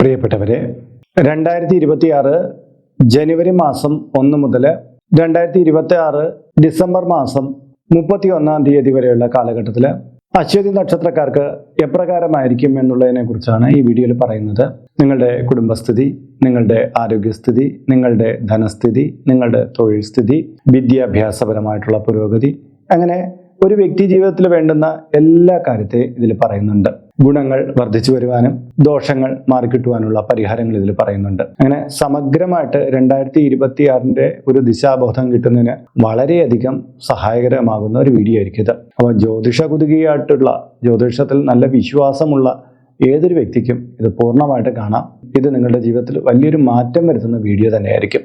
പ്രിയപ്പെട്ടവരെ രണ്ടായിരത്തി ഇരുപത്തി ആറ് ജനുവരി മാസം ഒന്ന് മുതൽ രണ്ടായിരത്തി ഇരുപത്തി ആറ് ഡിസംബർ മാസം മുപ്പത്തി ഒന്നാം തീയതി വരെയുള്ള കാലഘട്ടത്തിൽ അശ്വതി നക്ഷത്രക്കാർക്ക് എപ്രകാരമായിരിക്കും എന്നുള്ളതിനെ കുറിച്ചാണ് ഈ വീഡിയോയിൽ പറയുന്നത്. നിങ്ങളുടെ കുടുംബസ്ഥിതി നിങ്ങളുടെ ആരോഗ്യസ്ഥിതി നിങ്ങളുടെ ധനസ്ഥിതി നിങ്ങളുടെ തൊഴിൽ സ്ഥിതി വിദ്യാഭ്യാസപരമായിട്ടുള്ള പുരോഗതി അങ്ങനെ ഒരു വ്യക്തി ജീവിതത്തിൽ വേണ്ടുന്ന എല്ലാ കാര്യത്തെയും ഇതിൽ പറയുന്നുണ്ട്. ഗുണങ്ങൾ വർദ്ധിച്ചു വരുവാനും ദോഷങ്ങൾ മാറിക്കിട്ടുവാനുള്ള പരിഹാരങ്ങൾ ഇതിൽ പറയുന്നുണ്ട്. അങ്ങനെ സമഗ്രമായിട്ട് രണ്ടായിരത്തി ഇരുപത്തി ഒരു ദിശാബോധം കിട്ടുന്നതിന് വളരെയധികം സഹായകരമാകുന്ന ഒരു വീഡിയോ ആയിരിക്കും ഇത്. അപ്പോൾ ജ്യോതിഷ കുതുകിയായിട്ടുള്ള ജ്യോതിഷത്തിൽ നല്ല വിശ്വാസമുള്ള ഏതൊരു വ്യക്തിക്കും ഇത് പൂർണമായിട്ട് കാണാം. ഇത് നിങ്ങളുടെ ജീവിതത്തിൽ വലിയൊരു മാറ്റം വരുത്തുന്ന വീഡിയോ തന്നെയായിരിക്കും.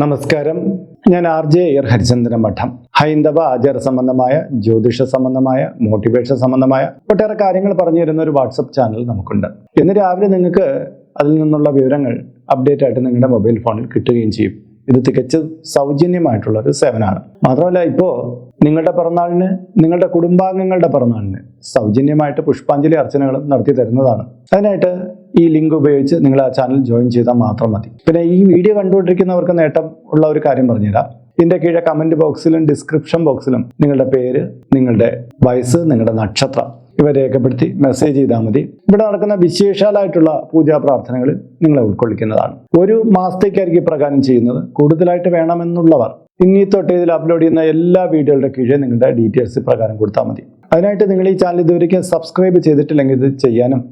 നമസ്കാരം. ഞാൻ ആർ ജെ എയർ ഹരിചന്ദ്രൻ മഠം. ഹൈന്ദവ ആചാര സംബന്ധമായ ജ്യോതിഷ സംബന്ധമായ മോട്ടിവേഷൻ സംബന്ധമായ ഒട്ടേറെ കാര്യങ്ങൾ പറഞ്ഞു തരുന്ന ഒരു വാട്സപ്പ് ചാനൽ നമുക്കുണ്ട്. ഇന്ന് രാവിലെ നിങ്ങൾക്ക് അതിൽ നിന്നുള്ള വിവരങ്ങൾ അപ്ഡേറ്റ് ആയിട്ട് നിങ്ങളുടെ മൊബൈൽ ഫോണിൽ കിട്ടുകയും ചെയ്യും. ഇത് തികച്ചും സൗജന്യമായിട്ടുള്ള ഒരു സേവനമാണ്. മാത്രമല്ല ഇപ്പോൾ നിങ്ങളുടെ പിറന്നാളിന് നിങ്ങളുടെ കുടുംബാംഗങ്ങളുടെ പിറന്നാളിന് സൗജന്യമായിട്ട് പുഷ്പാഞ്ജലി അർച്ചനകളും നടത്തി തരുന്നതാണ്. അതിനായിട്ട് ഈ ലിങ്ക് ഉപയോഗിച്ച് നിങ്ങൾ ആ ചാനൽ ജോയിൻ ചെയ്താൽ മാത്രം മതി. പിന്നെ ഈ വീഡിയോ കണ്ടുകൊണ്ടിരിക്കുന്നവർക്ക് നേട്ടം ഉള്ള ഒരു കാര്യം പറഞ്ഞുതരാം. ഇതിന്റെ കീഴെ കമന്റ് ബോക്സിലും ഡിസ്ക്രിപ്ഷൻ ബോക്സിലും നിങ്ങളുടെ പേര് നിങ്ങളുടെ വയസ്സ് നിങ്ങളുടെ നക്ഷത്രം ഇവ രേഖപ്പെടുത്തി മെസ്സേജ് ചെയ്താൽ മതി. ഇവിടെ നടക്കുന്ന വിശേഷാലായിട്ടുള്ള പൂജാ പ്രാർത്ഥനകളിൽ നിങ്ങളെ ഉൾക്കൊള്ളിക്കുന്നതാണ്. ഒരു മാസത്തേക്കായിരിക്കും പ്രകാരം ചെയ്യുന്നത്. കൂടുതലായിട്ട് വേണമെന്നുള്ളവർ ഇനി തൊട്ട് ഇതിൽ അപ്ലോഡ് ചെയ്യുന്ന എല്ലാ വീഡിയോകളുടെ കീഴെ നിങ്ങളുടെ ഡീറ്റെയിൽസ് പ്രകാരം കൊടുത്താൽ മതി. അതിനായിട്ട് നിങ്ങൾ ഈ ചാനൽ ഇതുവരെയ്ക്കും സബ്സ്ക്രൈബ് ചെയ്തിട്ടില്ലെങ്കിൽ ഇത് ചെയ്യാനും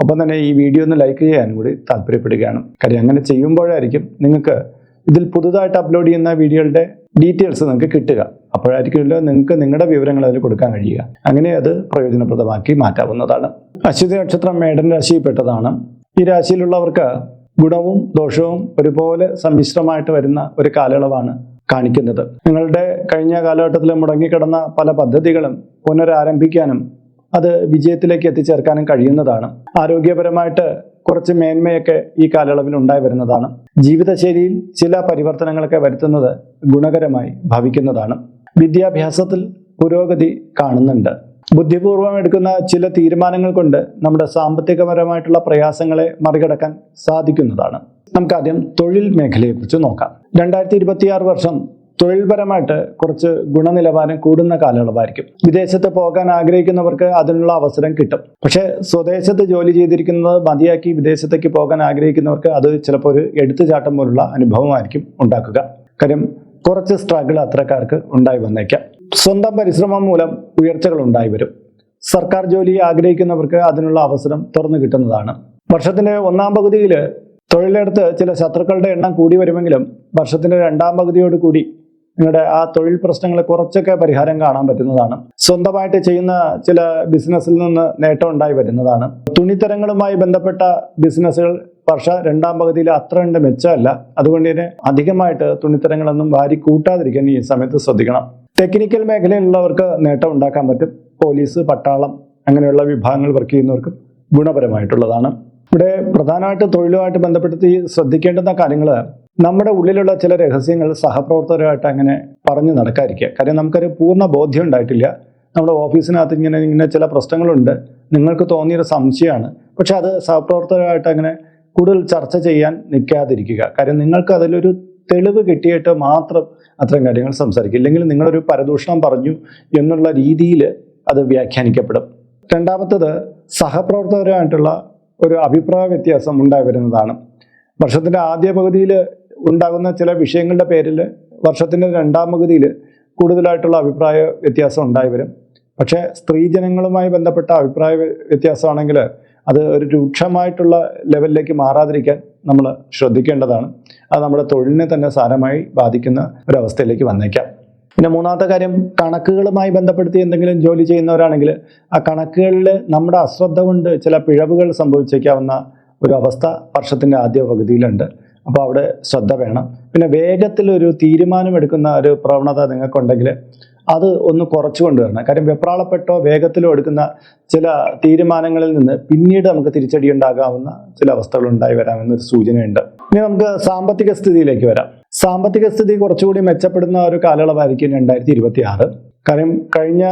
ഒപ്പം തന്നെ ഈ വീഡിയോ ഒന്ന് ലൈക്ക് ചെയ്യാനും കൂടി താല്പര്യപ്പെടുകയാണ്. കാര്യം അങ്ങനെ ചെയ്യുമ്പോഴായിരിക്കും നിങ്ങൾക്ക് ഇതിൽ പുതുതായിട്ട് അപ്ലോഡ് ചെയ്യുന്ന വീഡിയോകളുടെ ഡീറ്റെയിൽസ് നിങ്ങൾക്ക് കിട്ടുക. അപ്പോഴായിരിക്കുമല്ലോ നിങ്ങൾക്ക് നിങ്ങളുടെ വിവരങ്ങൾ അതിൽ കൊടുക്കാൻ കഴിയുക. അങ്ങനെ അത് പ്രയോജനപ്രദമാക്കി മാറ്റാവുന്നതാണ്. അശ്വതി നക്ഷത്രം മേടൻ രാശിയിൽപ്പെട്ടതാണ്. ഈ രാശിയിലുള്ളവർക്ക് ഗുണവും ദോഷവും ഒരുപോലെ സമ്മിശ്രമായിട്ട് വരുന്ന ഒരു കാലയളവാണ് കാണിക്കുന്നത്. നിങ്ങളുടെ കഴിഞ്ഞ കാലഘട്ടത്തിൽ മുടങ്ങിക്കിടന്ന പല പദ്ധതികളും പുനരാരംഭിക്കാനും അത് വിജയത്തിലേക്ക് എത്തിച്ചേർക്കാനും കഴിയുന്നതാണ്. ആരോഗ്യപരമായിട്ട് കുറച്ച് മേന്മയൊക്കെ ഈ കാലയളവിൽ ഉണ്ടായി വരുന്നതാണ്. ജീവിതശൈലിയിൽ ചില പരിവർത്തനങ്ങളൊക്കെ വരുത്തുന്നത് ഗുണകരമായി ഭവിക്കുന്നതാണ്. വിദ്യാഭ്യാസത്തിൽ പുരോഗതി കാണുന്നുണ്ട്. ബുദ്ധിപൂർവം എടുക്കുന്ന ചില തീരുമാനങ്ങൾ കൊണ്ട് നമ്മുടെ സാമ്പത്തികപരമായിട്ടുള്ള പ്രയാസങ്ങളെ മറികടക്കാൻ സാധിക്കുന്നതാണ്. നമുക്കാദ്യം തൊഴിൽ മേഖലയെക്കുറിച്ച് നോക്കാം. രണ്ടായിരത്തി വർഷം തൊഴിൽപരമായിട്ട് കുറച്ച് ഗുണനിലവാരം കൂടുന്ന കാലയളവായിരിക്കും. വിദേശത്ത് പോകാൻ ആഗ്രഹിക്കുന്നവർക്ക് അതിനുള്ള അവസരം കിട്ടും. പക്ഷെ സ്വദേശത്ത് ജോലി ചെയ്തിരിക്കുന്നത് മതിയാക്കി വിദേശത്തേക്ക് പോകാൻ ആഗ്രഹിക്കുന്നവർക്ക് അത് ചിലപ്പോൾ ഒരു എടുത്തുചാട്ടം പോലുള്ള അനുഭവമായിരിക്കും ഉണ്ടാക്കുക. കാര്യം കുറച്ച് സ്ട്രഗിൾ അത്തരക്കാർക്ക് ഉണ്ടായി വന്നേക്കാം. സ്വന്തം പരിശ്രമം മൂലം ഉയർച്ചകൾ ഉണ്ടായി വരും. സർക്കാർ ജോലി ആഗ്രഹിക്കുന്നവർക്ക് അതിനുള്ള അവസരം തുറന്നു കിട്ടുന്നതാണ്. വർഷത്തിന്റെ ഒന്നാം പകുതിയിൽ തൊഴിലെടുത്ത് ചില ശത്രുക്കളുടെ എണ്ണം കൂടി വരുമെങ്കിലും വർഷത്തിന്റെ രണ്ടാം പകുതിയോട് കൂടി നിങ്ങളുടെ ആ തൊഴിൽ പ്രശ്നങ്ങൾ കുറച്ചൊക്കെ പരിഹാരം കാണാൻ പറ്റുന്നതാണ്. സ്വന്തമായിട്ട് ചെയ്യുന്ന ചില ബിസിനസ്സിൽ നിന്ന് നേട്ടം ഉണ്ടായി വരുന്നതാണ്. തുണിത്തരങ്ങളുമായി ബന്ധപ്പെട്ട ബിസിനസ്സുകൾ വർഷ രണ്ടാം പകുതിയിൽ അത്ര ഉണ്ട് മെച്ചമല്ല. അതുകൊണ്ട് തന്നെ അധികമായിട്ട് തുണിത്തരങ്ങളൊന്നും വാരി കൂട്ടാതിരിക്കാൻ ഈ സമയത്ത് ശ്രദ്ധിക്കണം. ടെക്നിക്കൽ മേഖലയിലുള്ളവർക്ക് നേട്ടം ഉണ്ടാക്കാൻ പറ്റും. പോലീസ് പട്ടാളം അങ്ങനെയുള്ള വിഭാഗങ്ങൾ വർക്ക് ചെയ്യുന്നവർക്കും ഗുണപരമായിട്ടുള്ളതാണ്. ഇവിടെ പ്രധാനമായിട്ട് തൊഴിലുമായിട്ട് ബന്ധപ്പെടുത്തി ശ്രദ്ധിക്കേണ്ടുന്ന കാര്യങ്ങൾ നമ്മുടെ ഉള്ളിലുള്ള ചില രഹസ്യങ്ങൾ സഹപ്രവർത്തകരുമായിട്ട് അങ്ങനെ പറഞ്ഞു നടക്കാതിരിക്കുക. കാര്യം നമുക്കൊരു പൂർണ ബോധ്യം ഉണ്ടായിട്ടില്ല. നമ്മുടെ ഓഫീസിനകത്ത് ഇങ്ങനെ ഇങ്ങനെ ചില പ്രശ്നങ്ങളുണ്ട്. നിങ്ങൾക്ക് തോന്നിയൊരു സംശയമാണ്. പക്ഷെ അത് സഹപ്രവർത്തകരുമായിട്ട് അങ്ങനെ കൂടുതൽ ചർച്ച ചെയ്യാൻ നിൽക്കാതിരിക്കുക. കാര്യം നിങ്ങൾക്ക് അതിലൊരു തെളിവ് കിട്ടിയിട്ട് മാത്രം അത്തരം കാര്യങ്ങൾ സംസാരിക്കും ഇല്ലെങ്കിൽ നിങ്ങളൊരു പരദൂഷണം പറഞ്ഞു എന്നുള്ള രീതിയിൽ അത് വ്യാഖ്യാനിക്കപ്പെടും. രണ്ടാമത്തത് സഹപ്രവർത്തകരുമായിട്ടുള്ള ഒരു അഭിപ്രായ വ്യത്യാസം ഉണ്ടായി വരുന്നതാണ്. വർഷത്തിന്റെ ആദ്യ പകുതിയിൽ ഉണ്ടാകുന്ന ചില വിഷയങ്ങളുടെ പേരിൽ വർഷത്തിന്റെ രണ്ടാം പകുതിയിൽ കൂടുതലായിട്ടുള്ള അഭിപ്രായ വ്യത്യാസം ഉണ്ടായി വരും. പക്ഷേ സ്ത്രീജനങ്ങളുമായി ബന്ധപ്പെട്ട അഭിപ്രായ വ്യത്യാസമാണെങ്കിൽ അത് ഒരു രൂക്ഷമായിട്ടുള്ള ലെവലിലേക്ക് മാറാതിരിക്കാൻ നമ്മൾ ശ്രദ്ധിക്കേണ്ടതാണ്. അത് നമ്മുടെ തൊഴിലിനെ തന്നെ സാരമായി ബാധിക്കുന്ന ഒരവസ്ഥയിലേക്ക് വന്നേക്കാം. പിന്നെ മൂന്നാമത്തെ കാര്യം കണക്കുകളുമായി ബന്ധപ്പെടുത്തി എന്തെങ്കിലും ജോലി ചെയ്യുന്നവരാണെങ്കിൽ ആ കണക്കുകളിൽ നമ്മുടെ അശ്രദ്ധ കൊണ്ട് ചില പിഴവുകൾ സംഭവിച്ചേക്കാവുന്ന ഒരു അവസ്ഥ വർഷത്തിന്റെ ആദ്യ പകുതിയിലുണ്ട്. അപ്പോൾ അവിടെ ശ്രദ്ധ വേണം. പിന്നെ വേഗത്തിൽ ഒരു തീരുമാനമെടുക്കുന്ന ഒരു പ്രവണത നിങ്ങൾക്കുണ്ടെങ്കിൽ അത് ഒന്ന് കുറച്ചു കൊണ്ടുവരണം കാര്യം വെപ്രാളപ്പെട്ടോ വേഗത്തിലോ എടുക്കുന്ന ചില തീരുമാനങ്ങളിൽ നിന്ന് പിന്നീട് നമുക്ക് തിരിച്ചടി ഉണ്ടാകാവുന്ന ചില അവസ്ഥകൾ ഉണ്ടായി വരാമെന്നൊരു സൂചനയുണ്ട്. ഇനി നമുക്ക് സാമ്പത്തിക സ്ഥിതിയിലേക്ക് വരാം. സാമ്പത്തിക സ്ഥിതി കുറച്ചുകൂടി മെച്ചപ്പെടുന്ന ഒരു കാലയളവായിരിക്കും രണ്ടായിരത്തി ഇരുപത്തി ആറ് കാര്യം കഴിഞ്ഞ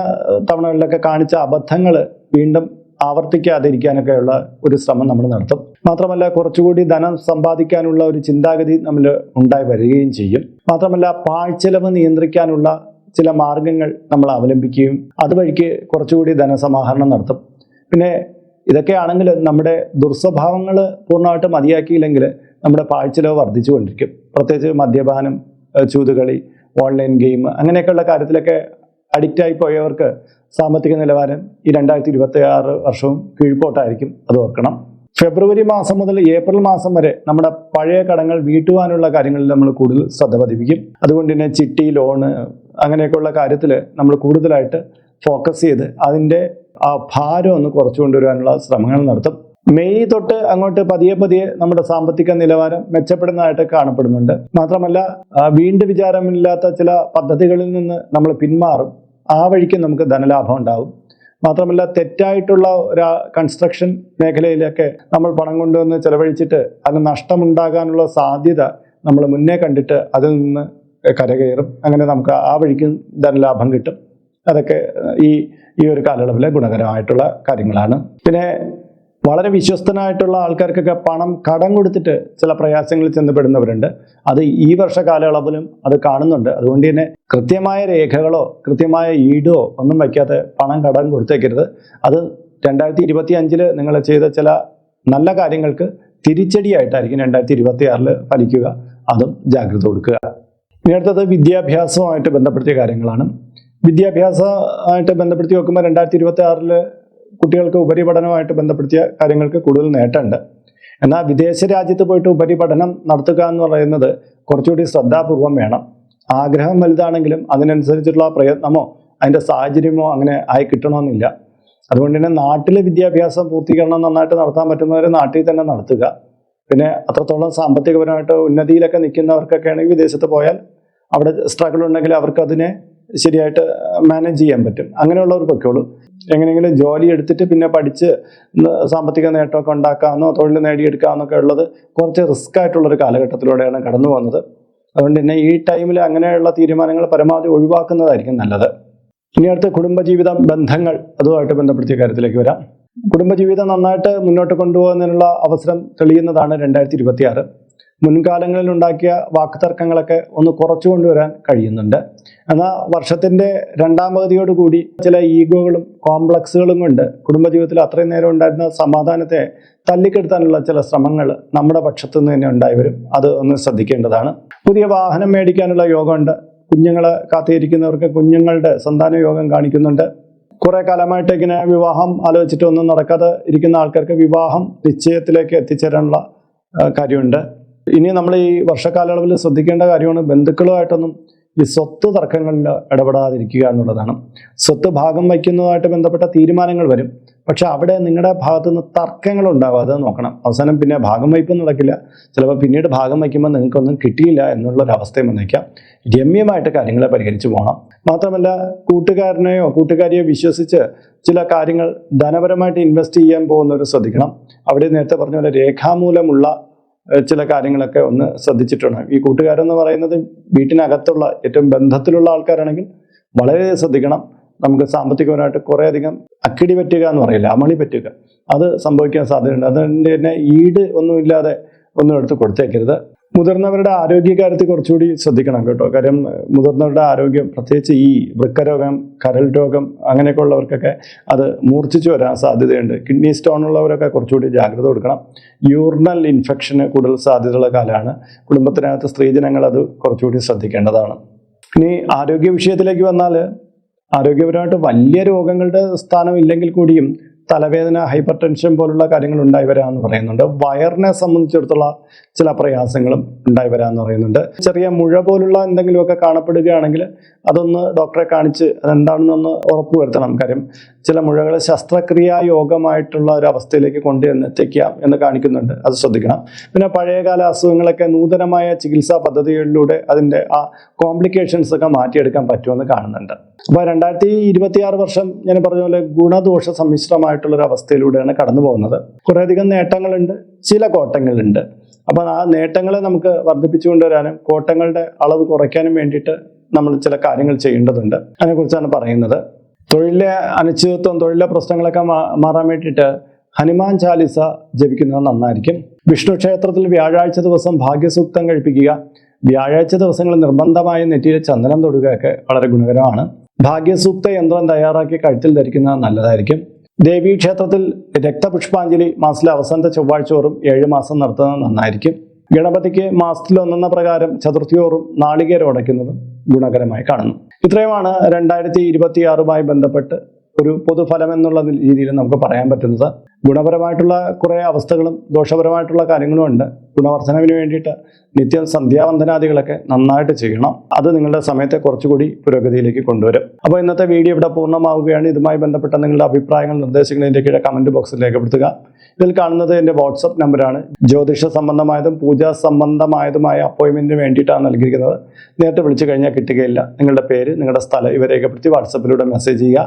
തവണകളിലൊക്കെ കാണിച്ച അബദ്ധങ്ങൾ വീണ്ടും ആവർത്തിക്കാതിരിക്കാനൊക്കെയുള്ള ഒരു ശ്രമം നമ്മൾ നടത്തും. മാത്രമല്ല കുറച്ചുകൂടി ധനം സമ്പാദിക്കാനുള്ള ഒരു ചിന്താഗതി നമ്മൾ ഉണ്ടായി വരികയും ചെയ്യും. മാത്രമല്ല പാഴ്ചെലവ് നിയന്ത്രിക്കാനുള്ള ചില മാർഗങ്ങൾ നമ്മൾ അവലംബിക്കുകയും അതുവഴിക്ക് കുറച്ചുകൂടി ധനസമാഹരണം നടത്തും. പിന്നെ ഇതൊക്കെയാണെങ്കിൽ നമ്മുടെ ദുർസ്വഭാവങ്ങൾ പൂർണമായിട്ട് മതിയാക്കിയില്ലെങ്കിൽ നമ്മുടെ പാഴ്ചെലവ് വർദ്ധിച്ചുകൊണ്ടിരിക്കും. പ്രത്യേകിച്ച് മദ്യപാനം ചൂതുകളി ഓൺലൈൻ ഗെയിം അങ്ങനെയൊക്കെയുള്ള കാര്യത്തിലൊക്കെ അഡിക്റ്റായി പോയവർക്ക് സാമ്പത്തിക നിലവാരം ഈ രണ്ടായിരത്തി ഇരുപത്തി ആറ് വർഷവും കീഴ്പോട്ടായിരിക്കും. അത് ഓർക്കണം. ഫെബ്രുവരി മാസം മുതൽ ഏപ്രിൽ മാസം വരെ നമ്മുടെ പഴയ കടങ്ങൾ വീട്ടുവാനുള്ള കാര്യങ്ങളിൽ നമ്മൾ കൂടുതൽ ശ്രദ്ധ പതിപ്പിക്കും. അതുകൊണ്ട് തന്നെ ചിട്ടി ലോണ് അങ്ങനെയൊക്കെയുള്ള കാര്യത്തിൽ നമ്മൾ കൂടുതലായിട്ട് ഫോക്കസ് ചെയ്ത് അതിന്റെ ആ ഭാരം ഒന്ന് കുറച്ചു കൊണ്ടുവരാനുള്ള ശ്രമങ്ങൾ നടത്തും. മെയ് തൊട്ട് അങ്ങോട്ട് പതിയെ പതിയെ നമ്മുടെ സാമ്പത്തിക നിലവാരം മെച്ചപ്പെടുന്നതായിട്ട് കാണപ്പെടുന്നുണ്ട്. മാത്രമല്ല വീണ്ടും വിചാരമില്ലാത്ത ചില പദ്ധതികളിൽ നിന്ന് നമ്മൾ പിന്മാറും. ആ വഴിക്ക് നമുക്ക് ധനലാഭം ഉണ്ടാവും. മാത്രമല്ല തെറ്റായിട്ടുള്ള ഒരു കൺസ്ട്രക്ഷൻ മേഖലയിലൊക്കെ നമ്മൾ പണം കൊണ്ടുവന്ന് ചെലവഴിച്ചിട്ട് അതിന് നഷ്ടമുണ്ടാകാനുള്ള സാധ്യത നമ്മൾ മുന്നേ കണ്ടിട്ട് അതിൽ നിന്ന് കരകയറും. അങ്ങനെ നമുക്ക് ആ വഴിക്ക് ധനലാഭം കിട്ടും. അതൊക്കെ ഈ ഈ ഒരു കാലയളവിലെ ഗുണകരമായിട്ടുള്ള കാര്യങ്ങളാണ്. പിന്നെ വളരെ വിശ്വസ്തനായിട്ടുള്ള ആൾക്കാർക്കൊക്കെ പണം കടം കൊടുത്തിട്ട് ചില പ്രയാസങ്ങളിൽ ചെന്നപ്പെടുന്നവരുണ്ട്. അത് ഈ വർഷ കാലയളവിലും അത് കാണുന്നുണ്ട്. അതുകൊണ്ട് തന്നെ കൃത്യമായ രേഖകളോ കൃത്യമായ ഈടോ ഒന്നും വയ്ക്കാതെ പണം കടം കൊടുത്തേക്കരുത്. അത് രണ്ടായിരത്തി ഇരുപത്തി അഞ്ചിൽ നിങ്ങൾ ചെയ്ത ചില നല്ല കാര്യങ്ങൾക്ക് തിരിച്ചടിയായിട്ടായിരിക്കും രണ്ടായിരത്തി ഇരുപത്തി ആറിൽ ഫലിക്കുക. അതും ജാഗ്രത കൊടുക്കുക. ഇനി അടുത്തത് വിദ്യാഭ്യാസവുമായിട്ട് ബന്ധപ്പെടുത്തിയ കാര്യങ്ങളാണ്. വിദ്യാഭ്യാസമായിട്ട് ബന്ധപ്പെടുത്തി നോക്കുമ്പോൾ രണ്ടായിരത്തി ഇരുപത്തി ആറിൽ കുട്ടികൾക്ക് ഉപരിപഠനവുമായിട്ട് ബന്ധപ്പെടുത്തിയ കാര്യങ്ങൾക്ക് കൂടുതൽ നേട്ടമുണ്ട്. എന്നാൽ വിദേശ രാജ്യത്ത് പോയിട്ട് ഉപരിപഠനം നടത്തുക എന്ന് പറയുന്നത് കുറച്ചുകൂടി ശ്രദ്ധാപൂർവം വേണം. ആഗ്രഹം വലുതാണെങ്കിലും അതിനനുസരിച്ചുള്ള പ്രയത്നമോ അതിന്റെ സാഹചര്യമോ അങ്ങനെ ആയി കിട്ടണമെന്നില്ല. അതുകൊണ്ട് തന്നെ നാട്ടിലെ വിദ്യാഭ്യാസം പൂർത്തീകരണം നന്നായിട്ട് നടത്താൻ പറ്റുന്നവരെ നാട്ടിൽ തന്നെ നടത്തുക. പിന്നെ അത്രത്തോളം സാമ്പത്തികപരമായിട്ട് ഉന്നതിയിലൊക്കെ നിൽക്കുന്നവർക്കൊക്കെ ആണെങ്കിൽ വിദേശത്ത് പോയാൽ അവിടെ സ്ട്രഗിൾ ഉണ്ടെങ്കിൽ അവർക്ക് അതിനെ ശരിയായിട്ട് മാനേജ് ചെയ്യാൻ പറ്റും. അങ്ങനെയുള്ളവർ പൊയ്ക്കോളൂ എങ്ങനെയെങ്കിലും ജോലി എടുത്തിട്ട് പിന്നെ പഠിച്ച് സാമ്പത്തിക നേട്ടമൊക്കെ ഉണ്ടാക്കാമെന്നോ തൊഴിൽ നേടിയെടുക്കാമെന്നൊക്കെ ഉള്ളത് കുറച്ച് റിസ്ക് ആയിട്ടുള്ളൊരു കാലഘട്ടത്തിലൂടെയാണ് കടന്നു പോകുന്നത്. അതുകൊണ്ട് തന്നെ ഈ ടൈമിൽ അങ്ങനെയുള്ള തീരുമാനങ്ങൾ പരമാവധി ഒഴിവാക്കുന്നതായിരിക്കും നല്ലത്. ഇനി അടുത്ത കുടുംബജീവിത ബന്ധങ്ങൾ അതുമായിട്ട് ബന്ധപ്പെടുത്തിയ കാര്യത്തിലേക്ക് വരാം. കുടുംബജീവിതം നന്നായിട്ട് മുന്നോട്ട് കൊണ്ടുപോകുന്നതിനുള്ള അവസരം തെളിയുന്നതാണ് രണ്ടായിരത്തി ഇരുപത്തി ആറ് മുൻകാലങ്ങളിൽ ഉണ്ടാക്കിയ വാക്കുതർക്കങ്ങളൊക്കെ ഒന്ന് കുറച്ചു കൊണ്ടുവരാൻ കഴിയുന്നുണ്ട്. എന്നാൽ വർഷത്തിന്റെ രണ്ടാം പകുതിയോടുകൂടി ചില ഈഗോകളും കോംപ്ലക്സുകളും കൊണ്ട് കുടുംബജീവിതത്തിൽ അത്രയും നേരം ഉണ്ടായിരുന്ന സമാധാനത്തെ തല്ലിക്കെടുത്താനുള്ള ചില ശ്രമങ്ങൾ നമ്മുടെ പക്ഷത്തു നിന്ന് തന്നെ ഉണ്ടായി വരും. അത് ഒന്ന് ശ്രദ്ധിക്കേണ്ടതാണ്. പുതിയ വാഹനം മേടിക്കാനുള്ള യോഗമുണ്ട്. കുഞ്ഞുങ്ങളെ കാത്തിരിക്കുന്നവർക്ക് കുഞ്ഞുങ്ങളുടെ സന്താന യോഗം കാണിക്കുന്നുണ്ട്. കുറെ കാലമായിട്ട് ഇങ്ങനെ വിവാഹം ആലോചിച്ചിട്ടൊന്നും നടക്കാതെ ഇരിക്കുന്ന ആൾക്കാർക്ക് വിവാഹം നിശ്ചയത്തിലേക്ക് എത്തിച്ചേരാനുള്ള കാര്യമുണ്ട്. ഇനി നമ്മൾ ഈ വർഷക്കാലയളവിൽ ശ്രദ്ധിക്കേണ്ട കാര്യമാണ് ബന്ധുക്കളുമായിട്ടൊന്നും ഈ സ്വത്ത് തർക്കങ്ങളിൽ ഇടപെടാതിരിക്കുക എന്നുള്ളതാണ്. സ്വത്ത് ഭാഗം വയ്ക്കുന്നതുമായിട്ട് ബന്ധപ്പെട്ട തീരുമാനങ്ങൾ വരും. പക്ഷെ അവിടെ നിങ്ങളുടെ ഭാഗത്തു നിന്ന് തർക്കങ്ങൾ ഉണ്ടാവാതെ നോക്കണം. അവസാനം പിന്നെ ഭാഗം വയ്പ് നടക്കില്ല. ചിലപ്പോൾ പിന്നീട് ഭാഗം വയ്ക്കുമ്പോൾ നിങ്ങൾക്കൊന്നും കിട്ടിയില്ല എന്നുള്ള ഒരു അവസ്ഥയും വന്നേക്കാം. രമ്യമായിട്ട് കാര്യങ്ങളെ പരിഹരിച്ചു പോകണം. മാത്രമല്ല കൂട്ടുകാരനെയോ കൂട്ടുകാരിയോ വിശ്വസിച്ച് ചില കാര്യങ്ങൾ ധനപരമായിട്ട് ഇൻവെസ്റ്റ് ചെയ്യാൻ പോകുന്നവർ ശ്രദ്ധിക്കണം. അവിടെ നേരത്തെ പറഞ്ഞ പോലെ രേഖാമൂലമുള്ള ചില കാര്യങ്ങളൊക്കെ ഒന്ന് ശ്രദ്ധിച്ചിട്ടുണ്ട്. ഈ കൂട്ടുകാരെന്ന് പറയുന്നത് വീട്ടിനകത്തുള്ള ഏറ്റവും ബന്ധത്തിലുള്ള ആൾക്കാരാണെങ്കിൽ വളരെ ശ്രദ്ധിക്കണം. നമുക്ക് സാമ്പത്തികപരമായിട്ട് കുറേയധികം അക്കിടി പറ്റുക എന്ന് പറയില്ല അമളി പറ്റുക. അത് സംഭവിക്കാൻ സാധ്യതയുണ്ട്. അതുകൊണ്ട് തന്നെ ഈട് ഒന്നുമില്ലാതെ ഒന്നും എടുത്ത് കൊടുത്തേക്കരുത്. മുതിർന്നവരുടെ ആരോഗ്യകാര്യത്തിൽ കുറച്ചുകൂടി ശ്രദ്ധിക്കണം കേട്ടോ. കാര്യം മുതിർന്നവരുടെ ആരോഗ്യം പ്രത്യേകിച്ച് ഈ വൃക്കരോഗം കരൾ രോഗം അങ്ങനെയൊക്കെ ഉള്ളവർക്കൊക്കെ അത് മൂർച്ഛിച്ചു വരാൻ സാധ്യതയുണ്ട്. കിഡ്നി സ്റ്റോൺ ഉള്ളവരൊക്കെ കുറച്ചുകൂടി ജാഗ്രത കൊടുക്കണം. യൂറിനൽ ഇൻഫെക്ഷന് കൂടുതൽ സാധ്യതയുള്ള കാലമാണ്. കുടുംബത്തിനകത്ത് സ്ത്രീജനങ്ങൾ അത് കുറച്ചുകൂടി ശ്രദ്ധിക്കേണ്ടതാണ്. ഇനി ആരോഗ്യ വിഷയത്തിലേക്ക് വന്നാൽ ആരോഗ്യപരമായിട്ട് വലിയ രോഗങ്ങളുടെ സ്ഥാനം ഇല്ലെങ്കിൽ കൂടിയും തലവേദന ഹൈപ്പർ ടെൻഷൻ പോലുള്ള കാര്യങ്ങൾ ഉണ്ടായി വരാമെന്ന് പറയുന്നുണ്ട്. വയറിനെ സംബന്ധിച്ചിടത്തോളം ചില പ്രയാസങ്ങളും ഉണ്ടായി വരാമെന്ന് പറയുന്നുണ്ട്. ചെറിയ മുഴ പോലുള്ള എന്തെങ്കിലുമൊക്കെ കാണപ്പെടുകയാണെങ്കിൽ അതൊന്ന് ഡോക്ടറെ കാണിച്ച് അതെന്താണെന്നൊന്ന് ഉറപ്പുവരുത്തണം കാര്യം ചില മുഴകൾ ശസ്ത്രക്രിയാ യോഗമായിട്ടുള്ള ഒരു അവസ്ഥയിലേക്ക് കൊണ്ടുവന്ന് എത്തിക്കാം എന്ന് കാണിക്കുന്നുണ്ട്. അത് ശ്രദ്ധിക്കണം. പിന്നെ പഴയകാല അസുഖങ്ങളൊക്കെ നൂതനമായ ചികിത്സാ പദ്ധതികളിലൂടെ അതിന്റെ ആ കോംപ്ലിക്കേഷൻസ് ഒക്കെ മാറ്റിയെടുക്കാൻ പറ്റുമെന്ന് കാണുന്നുണ്ട്. അപ്പോൾ രണ്ടായിരത്തി ഇരുപത്തിയാറ് വർഷം ഞാൻ പറഞ്ഞ പോലെ ഗുണദോഷ സമ്മിശ്രമായിട്ടുള്ള ഒരു അവസ്ഥയിലൂടെയാണ് കടന്നു പോകുന്നത്. കുറേയധികം നേട്ടങ്ങളുണ്ട് ചില കോട്ടങ്ങളുണ്ട്. അപ്പം ആ നേട്ടങ്ങളെ നമുക്ക് വർദ്ധിപ്പിച്ചു കൊണ്ടുവരാനും കോട്ടങ്ങളുടെ അളവ് കുറയ്ക്കാനും വേണ്ടിയിട്ട് നമ്മൾ ചില കാര്യങ്ങൾ ചെയ്യേണ്ടതുണ്ട്. അതിനെക്കുറിച്ചാണ് പറയുന്നത്. തൊഴിലിലെ അനിശ്ചിതത്വം തൊഴിലിലെ പ്രശ്നങ്ങളൊക്കെ മാറാൻ വേണ്ടിയിട്ട് ഹനുമാൻ ചാലിസ ജപിക്കുന്നത് നന്നായിരിക്കും. വിഷ്ണു ക്ഷേത്രത്തിൽ വ്യാഴാഴ്ച ദിവസം ഭാഗ്യസൂക്തം കഴിപ്പിക്കുക വ്യാഴാഴ്ച ദിവസങ്ങളിൽ നിർബന്ധമായും നെറ്റിയിൽ ചന്ദനം തൊടുകയൊക്കെ വളരെ ഗുണകരമാണ്. ഭാഗ്യസൂക്ത യന്ത്രം തയ്യാറാക്കി കഴുത്തിൽ ധരിക്കുന്നത് നല്ലതായിരിക്കും. ദേവീ ക്ഷേത്രത്തിൽ രക്തപുഷ്പാഞ്ജലി മാസത്തിലെ അവസാനത്തെ ചൊവ്വാഴ്ചയോറും ഏഴ് മാസം നടത്തുന്നത് നന്നായിരിക്കും. ഗണപതിക്ക് മാസത്തിലൊന്നെന്ന പ്രകാരം ചതുർത്ഥിയോറും നാളികേരം അടയ്ക്കുന്നത് ഗുണകരമായി കാണുന്നു. ഇത്രയുമാണ് രണ്ടായിരത്തി ഇരുപത്തിയാറുമായി ബന്ധപ്പെട്ട് ഒരു പൊതുഫലം എന്നുള്ള രീതിയിൽ നമുക്ക് പറയാൻ പറ്റുന്നത്. ഗുണപരമായിട്ടുള്ള കുറേ അവസ്ഥകളും ദോഷപരമായിട്ടുള്ള കാര്യങ്ങളും ഉണ്ട്. ഗുണവർദ്ധനവിന് വേണ്ടിയിട്ട് നിത്യം സന്ധ്യാവന്തനാദികളൊക്കെ നന്നായിട്ട് ചെയ്യണം. അത് നിങ്ങളുടെ സമയത്തെ കുറച്ചുകൂടി പുരോഗതിയിലേക്ക് കൊണ്ടുവരും. അപ്പോൾ ഇന്നത്തെ വീഡിയോ ഇവിടെ പൂർണമാവുകയാണ്. ഇതുമായി ബന്ധപ്പെട്ട നിങ്ങളുടെ അഭിപ്രായങ്ങൾ നിർദ്ദേശങ്ങൾ എന്റെ കീഴെ കമന്റ് ബോക്സിൽ രേഖപ്പെടുത്തുക. ഇതിൽ കാണുന്നത് എന്റെ വാട്സപ്പ് നമ്പറാണ്. ജ്യോതിഷ സംബന്ധമായതും പൂജാ സംബന്ധമായതുമായ അപ്പോയിൻമെന്റിന് വേണ്ടിയിട്ടാണ് നൽകിയിരിക്കുന്നത്. നേരിട്ട് വിളിച്ചു കഴിഞ്ഞാൽ കിട്ടുകയില്ല. നിങ്ങളുടെ പേര് നിങ്ങളുടെ സ്ഥലം ഇവ രേഖപ്പെടുത്തി വാട്സപ്പിലൂടെ മെസ്സേജ് ചെയ്യുക.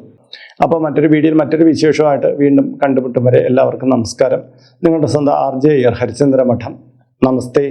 അപ്പോൾ മറ്റൊരു വീഡിയോയിൽ മറ്റൊരു വിശേഷമായിട്ട് വീണ്ടും കണ്ടുമുട്ടും വരെ എല്ലാവർക്കും നമസ്കാരം. നിങ്ങളുടെ സ്വന്തം ആർ ജെ ഹരിചന്ദ്ര മഠം നമസ്തേ.